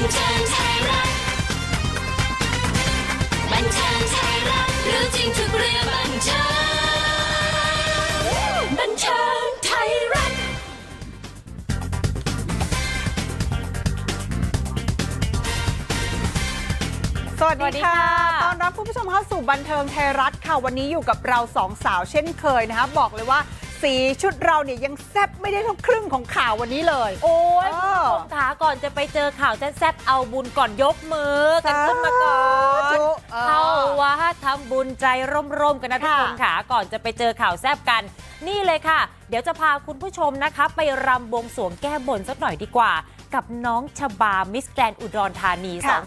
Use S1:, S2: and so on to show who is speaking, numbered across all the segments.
S1: บันเทิงไทยรัฐบันเทิงไทยรัฐรู้จริงทุกเรื่องบันเทิงบันเทิงไทยรัฐ
S2: สวัส
S3: สวัส
S2: ดี
S3: ดี
S2: ค่ะ
S3: ค่ะ
S2: ต้อนรับคุณผู้ชมเข้าสู่บันเทิงไทยรัฐค่ะ วันนี้อยู่กับเราสองสาวเช่นเคยนะคะ บอกเลยว่าสีชุดเราเนี่ยยังแซบไม่ได้เท่าครึ่งของข่าววันนี้เลย
S3: โอ้ย จะไปเจอข่าวแซ่บๆเอาบุญก่อนยกมือกันขึ้นมาก่อน
S2: สาธุเออ
S3: เข้าว่าทำบุญใจร่มๆกันนะทุก
S2: ค่ะ
S3: คนขาก่อนจะไปเจอข่าวแซ่บกัน นี่เลยค่ะ เดี๋ยวจะพาคุณผู้ชมนะคะ ไปรำบวงสรวงแก้บนสักหน่อยดีกว่า กับน้องชบามิสแกรนอุดรธานี
S2: ค่ะ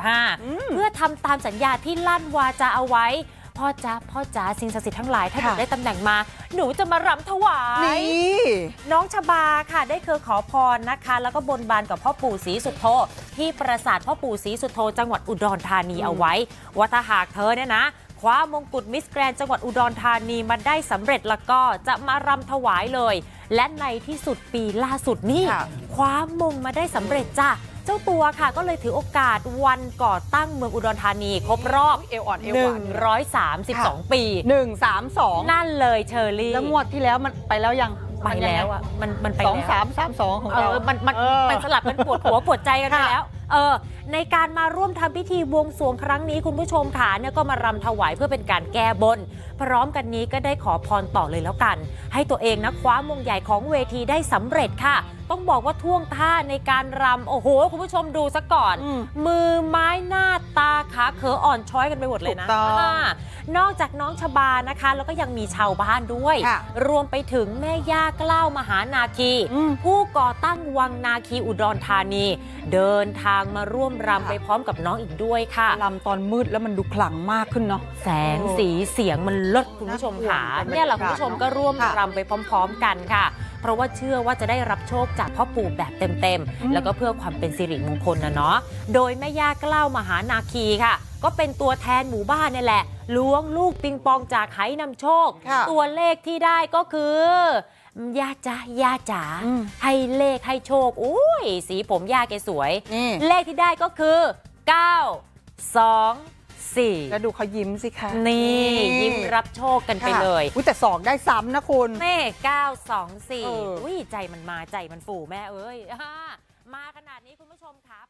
S3: 2025 เพื่อทำตามสัญญาที่ลั่นวาจาเอาไว้พ่อจ้าพ่อจ๋าสิ่งศักดิ์สิทธิ์ทั้งหลาย ถ้าหนู
S2: ค่ะ
S3: ได้ตำแหน่งมา หนูจะมารำถวาย
S2: นี่
S3: น้องชบาค่ะได้เคยขอพรนะคะ แล้วก็บนบานกับพ่อปู่ศรีสุโธที่ปราสาทพ่อปู่ศรีสุโธจังหวัดอุดรธานี
S2: อืม
S3: เอาไว้ว่าถ้าหากเธอเนี่ยนะคว้ามงกุฎมิสแกรนจังหวัดอุดรธานีมาได้สำเร็จแล้วก็จะมารำถวายเลย และในที่สุดปีล่าสุดนี่
S2: ค่ะ
S3: คว้ามงมาได้สำเร็จจ้ะเจ้าตัวค่ะก็เลยถือโอกาสวันก่อตั้งเมืองอุดรธานีครบรอบ
S2: เอวอ่อนเอวหวาน
S3: 132 ปี
S2: หนึ่งสามสอง
S3: นั่นเลยเชอรี่
S2: แล้วงวดที่แล้วมันไปแล้วยัง
S3: ไปแล้วอะมันมันไป
S2: สอง
S3: แล้ว
S2: สามสามสองของ
S3: เอ
S2: เรา
S3: อมันมัน
S2: เออ
S3: มันสลับกันปวดหัว ปวดใจกันไป
S2: ค่ะ
S3: แล้ว เออ ในการมาร่วมทำพิธีบวงสรวงครั้งนี้คุณผู้ชมค่ะเนี่ยก็มารำถวายเพื่อเป็นการแก้บน พร้อมกันนี้ก็ได้ขอพรต่อเลยแล้วกัน ให้ตัวเองนะคว้ามงใหญ่ของเวทีได้สำเร็จค่ะ ต้องบอกว่าท่วงท่าในการรำโอ้โห คุณผู้ชมดูซะก่อน
S2: อืม
S3: มือไม้หน้าตาขาเขออ่อนช้อยกันไปหมดเลยนะ
S2: ถูกต้อง
S3: อ่านอกจากน้องชบานะคะ แล้วก็ยังมีชาวบ้านด้วย
S2: ค่ะ
S3: รวมไปถึงแม่ย่ากล้าวมหานาคี
S2: อืม
S3: ผู้ก่อตั้งวังนาคีอุดรธานี เดินทางมาร่วมรำ
S2: ค่ะ
S3: ไปพร้อมกับน้องอีกด้วยค่ะ
S2: ลำตอนมืดแล้วมันดูขลังมากขึ้นเนาะ
S3: แสงสีเสียงมันลดคุณผู้ชมค่ะ
S2: น่ากลัว
S3: เนี่ยแหละคุณผู้ชมก็ร่วม
S2: ค่ะ
S3: รำไปพร้อม ๆ กันค่ะเพราะว่าเชื่อว่าจะได้รับโชคจากพ่อปู่แบบเต็ม
S2: อืม
S3: ๆ แล้วก็เพื่อความเป็นสิริมงคลนะเนาะ โดยแม่ย่ากล้าวมหานาคีค่ะ ก็เป็นตัวแทนหมู่บ้านนี่แหละล้วงลูกปิงปองจากไหนำโชค
S2: ค่ะ
S3: ตัวเลขที่ได้ก็คือย่าจ้าย่าจ๋า
S2: อืม
S3: ให้เลขให้โชคอุ้ย สีผมย่าแกสวย
S2: นี่
S3: เลขที่ได้ก็คือ 9 2 4
S2: แล้วดูเขายิ้มสิคะ
S3: นี่ยิ้มรับโชคกันไปเลย
S2: อุ๊ยแต่สองได้ซ้ำนะคุณ
S3: แม่9 2
S2: เออ
S3: 4อุ้ยใจมันมาใจมันฟูแม่เอ้ยอ่ามาขนาดนี้คุณผู้ชมคะ